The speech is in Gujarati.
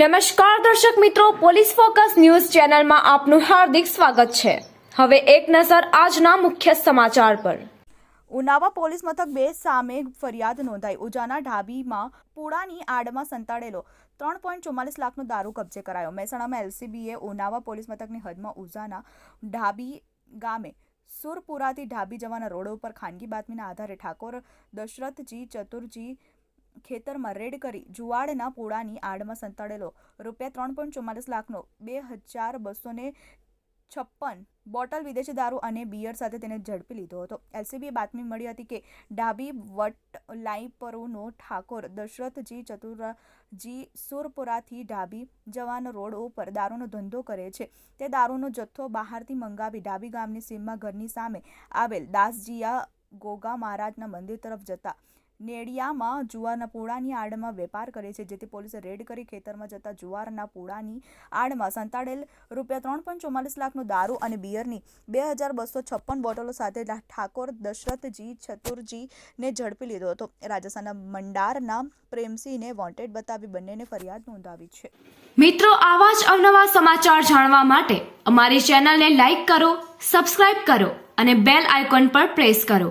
નમસ્કાર દર્શક મિત્રો, પોલીસ ફોકસ ન્યૂઝ ચેનલમાં આપનું હાર્દિક સ્વાગત છે. હવે એક નજર આજના મુખ્ય સમાચાર પર. ઉનાવા પોલીસ મથક બે સામે ફરિયાદ નોંધાઈ. ઉજાના ઢાબીમાં પુડાની આડમાં સંતાડેલો ત્રણ પોઈન્ટ ચુમ્માલીસ લાખનો દારૂ કબજે કરાયો. મહેસાણામાં એલસીબીએ ઉનાવા પોલીસ મથકની હદમાં ઉજાના ઢાબી ગામે સુરપુરાથી ઢાબી જવાના રોડ ઉપર ખાનગી બાતમીના આધારે ઠાકોર, દશરથજી, ચતુરજી ખેતરમાં રેડ કરી જુવાડના પોળાની આડમાં સંતાડેલો. રૂપિયા ત્રણ પોઈન્ટ ચુમ્માલીસ લાખનો, બે હજાર બસો ને છપ્પન બોટલ વિદેશી દારૂ અને બિયર સાથે તેને ઝડપી લીધો હતો. એલસીબીએ બાતમી મળી હતી કે ડાબી વટ લાઈપરુનો ઠાકોર દશરથજી ચતુરજી સુરપુરાથી ડાબી જવાન રોડ ઉપર દારૂનો ધંધો કરે છે. તે દારૂનો જથ્થો બહારથી મંગાવી ડાબી ગામની સીમમાં ઘરની સામે આવેલ દાસજીયા ગોગા મહારાજના મંદિર તરફ જતા નેડિયામાં જુવારના પોળાની આડમાં વેપાર કરે છે, જેથી પોલીસે રેડ કરી ખેતરમાં જતા જુવારના પોળાની આડમાં સંતાડેલ રૂપિયા ત્રણ પોઈન્ટ ચુમ્માલીસ લાખનો દારૂ અને બિયરની બે હજાર બસો છપ્પન બોટલો સાથે ઠાકોર દશરથજી ચતુરજીને ઝડપી લીધો હતો. રાજસ્થાનના મંડારના પ્રેમસિંહને વોન્ટેડ બતાવી બંનેને ફરિયાદ નોંધાવી છે. મિત્રો, આવા જ અવનવા સમાચાર જાણવા માટે અમારી ચેનલને લાઇક કરો, સબસ્ક્રાઇબ કરો અને બેલ આઇકોન પર પ્રેસ કરો.